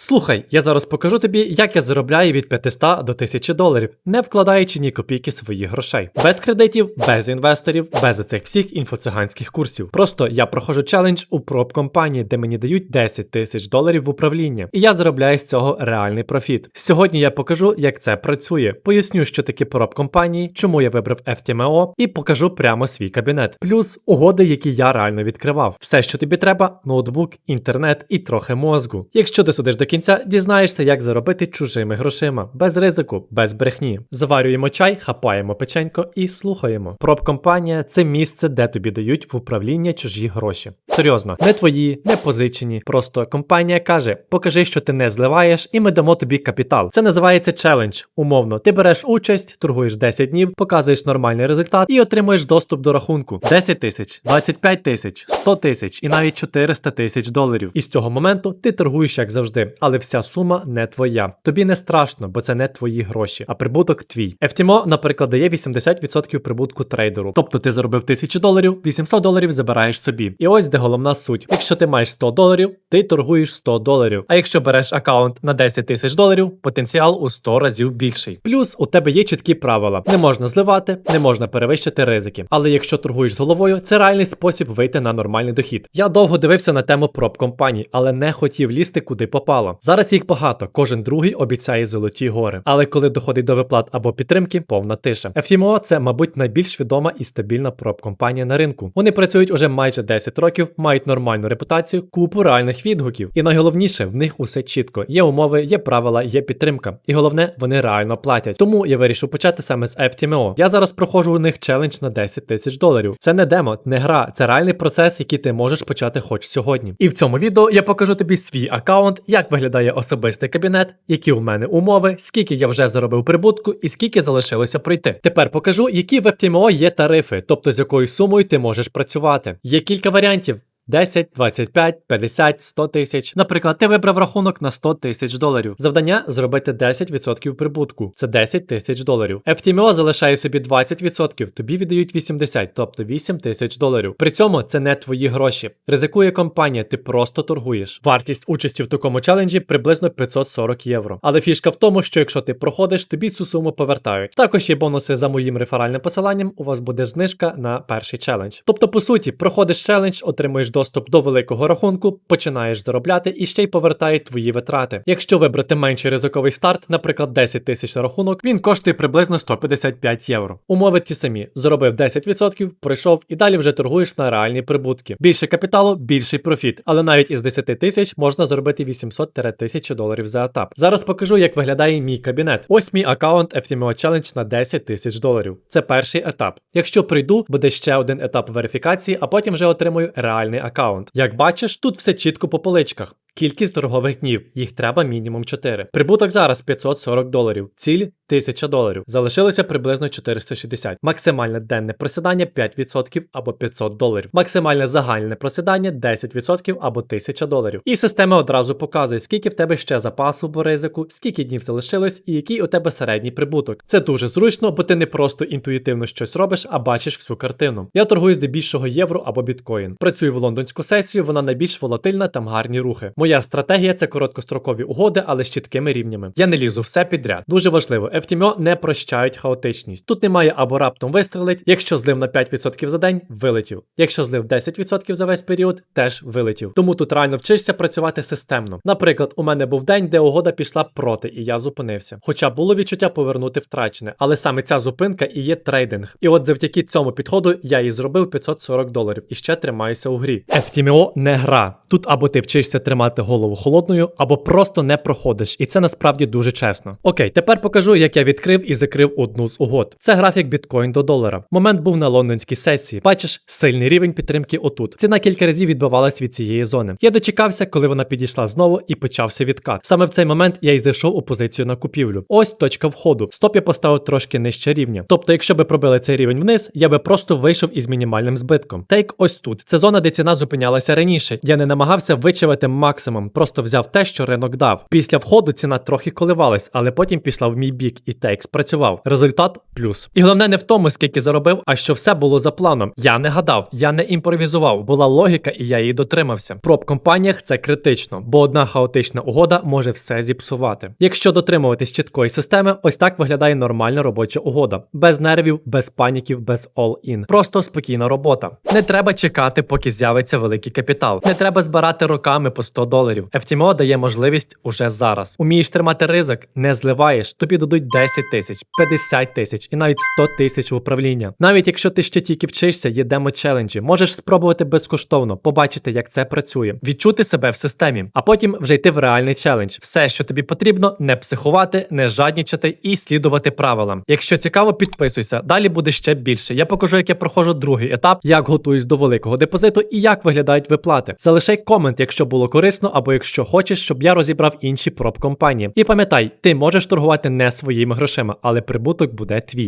Слухай, я зараз покажу тобі, як я заробляю від 500 до 1000 доларів, не вкладаючи ні копійки своїх грошей. Без кредитів, без інвесторів, без оцих всіх інфоциганських курсів. Просто я проходжу челендж у проб компанії, де мені дають 10 тисяч доларів в управління, і я заробляю з цього реальний профіт. Сьогодні я покажу, як це працює. Поясню, що таке проб компанії, чому я вибрав FTMO, і покажу прямо свій кабінет. Плюс угоди, які я реально відкривав. Все, що тобі треба: ноутбук, інтернет і трохи мозку. Якщо ти сидиш до кінця, дізнаєшся, як заробити чужими грошима, без ризику, без брехні. Заварюємо чай, хапаємо печенько і слухаємо. Пробкомпанія це місце, де тобі дають в управління чужі гроші. Серйозно, не твої, не позичені. Просто компанія каже: покажи, що ти не зливаєш, і ми дамо тобі капітал. Це називається челендж. Умовно, ти береш участь, торгуєш 10 днів, показуєш нормальний результат і отримуєш доступ до рахунку 10 тисяч, 25 тисяч, 100 тисяч і навіть 400 тисяч доларів. І з цього моменту ти торгуєш як завжди, але вся сума не твоя. Тобі не страшно, бо це не твої гроші, а прибуток твій. FTMO, наприклад, дає 80% прибутку трейдеру. Тобто ти заробив 1000 доларів, 800 доларів забираєш собі. І ось де головна суть. Якщо ти маєш 100 доларів, ти торгуєш 100 доларів. А якщо береш аккаунт на 10 тисяч доларів, потенціал у 100 разів більший. Плюс у тебе є чіткі правила: не можна зливати, не можна перевищити ризики. Але якщо торгуєш з головою, це реальний спосіб вийти на нормальний дохід. Я довго дивився на тему проб компаній, але не хотів лізти куди попало. Зараз їх багато, кожен другий обіцяє золоті гори. Але коли доходить до виплат або підтримки, повна тиша. FTMO – це, мабуть, найбільш відома і стабільна проб компанія на ринку. Вони працюють уже майже 10 років, мають нормальну репутацію, купу реальних відгуків. І найголовніше, в них усе чітко. Є умови, є правила, є підтримка. І головне, вони реально платять. Тому я вирішив почати саме з FTMO. Я зараз проходжу у них челендж на 10 тисяч доларів. Це не демо, не гра, це реальний процес, який ти можеш почати хоч сьогодні. І в цьому відео я покажу тобі свій аккаунт, як виглядає особистий кабінет, які у мене умови, скільки я вже заробив прибутку і скільки залишилося пройти. Тепер покажу, які в FTMO є тарифи, тобто з якою сумою ти можеш працювати. Є кілька варіантів. 10, 25, 50, 100 тисяч. Наприклад, ти вибрав рахунок на 100 тисяч доларів. Завдання зробити 10% прибутку. Це 10 тисяч доларів. FTMO залишає собі 20%, тобі віддають 80, тобто 8 тисяч доларів. При цьому це не твої гроші. Ризикує компанія, ти просто торгуєш. Вартість участі в такому челенджі приблизно 540 євро. Але фішка в тому, що якщо ти проходиш, тобі цю суму повертають. Також є бонуси за моїм реферальним посиланням. У вас буде знижка на перший челендж. Тобто, по суті, проходиш челендж, отримуєш доступ до великого рахунку, починаєш заробляти і ще й повертає твої витрати. Якщо вибрати менший ризиковий старт, наприклад, 10 тисяч на рахунок, він коштує приблизно 155 євро. Умови ті самі: зробив 10%, пройшов і далі вже торгуєш на реальні прибутки. Більше капіталу, більший профіт. Але навіть із 10 тисяч можна заробити 800-1000 доларів за етап. Зараз покажу, як виглядає мій кабінет. Ось мій аккаунт FTMO Challenge на 10 тисяч доларів. Це перший етап. Якщо прийду, буде ще один етап верифікації, а потім вже отримую реальний аккаунт. Як бачиш, тут все чітко по поличках. Кількість торгових днів, їх треба мінімум 4. Прибуток зараз 540 доларів, ціль 1000 доларів. Залишилося приблизно 460. Максимальне денне просідання 5% або 500 доларів. Максимальне загальне просідання 10% або 1000 доларів. І система одразу показує, скільки в тебе ще запасу по ризику, скільки днів залишилось і який у тебе середній прибуток. Це дуже зручно, бо ти не просто інтуїтивно щось робиш, а бачиш всю картину. Я торгую здебільшого євро або біткоін. Працюю в лондонську сесію, вона найбільш волатильна, там гарні рухи. Моя стратегія це короткострокові угоди, але з чіткими рівнями. Я не лізу все підряд. Дуже важливо, FTMO не прощають хаотичність. Тут немає або раптом вистрелить, якщо злив на 5% за день, вилетів. Якщо злив 10% за весь період, теж вилетів. Тому тут реально вчишся працювати системно. Наприклад, у мене був день, де угода пішла проти, і я зупинився. Хоча було відчуття повернути втрачене, але саме ця зупинка і є трейдинг. І от завдяки цьому підходу я і зробив 540 доларів і ще тримаюся у грі. FTMO не гра. Тут або ти вчишся тримати голову холодною, або просто не проходиш, і це насправді дуже чесно. Окей, тепер покажу, як я відкрив і закрив одну з угод. Це графік біткоін до долара. Момент був на лондонській сесії. Бачиш, сильний рівень підтримки отут. Ціна кілька разів відбивалась від цієї зони. Я дочекався, коли вона підійшла знову і почався відкат. Саме в цей момент я й зайшов у позицію на купівлю. Ось точка входу. Стоп я поставив трошки нижче рівня. Тобто, якщо би пробили цей рівень вниз, я би просто вийшов із мінімальним збитком. Тейк ось тут. Це зона, де ціна зупинялася раніше. Я не намагався вичавити максимум максимум, просто взяв те, що ринок дав. Після входу ціна трохи коливалась, але потім пішла в мій бік, і текс працював. Результат плюс. І головне не в тому, скільки заробив, а що все було за планом. Я не гадав, я не імпровізував. Була логіка, і я її дотримався. Проб компаніях це критично, бо одна хаотична угода може все зіпсувати. Якщо дотримуватись чіткої системи, ось так виглядає нормальна робоча угода. Без нервів, без паніків, без all-in. Просто спокійна робота. Не треба чекати, поки з'явиться великий капітал. Не треба збирати роками по 100 доларів. FTMO дає можливість уже зараз. Умієш тримати ризик, не зливаєш, тобі дадуть 10 тисяч, 50 тисяч і навіть 100 тисяч в управління. Навіть якщо ти ще тільки вчишся, є демо челенджі, можеш спробувати безкоштовно, побачити, як це працює, відчути себе в системі, а потім вже йти в реальний челендж. Все, що тобі потрібно, не психувати, не жаднічати і слідувати правилам. Якщо цікаво, підписуйся. Далі буде ще більше. Я покажу, як я проходжу другий етап, як готуюсь до великого депозиту і як виглядають виплати. Залишай комент, якщо було корисно, або якщо хочеш, щоб я розібрав інші проб компанії. І пам'ятай, ти можеш торгувати не своїми грошима, але прибуток буде твій.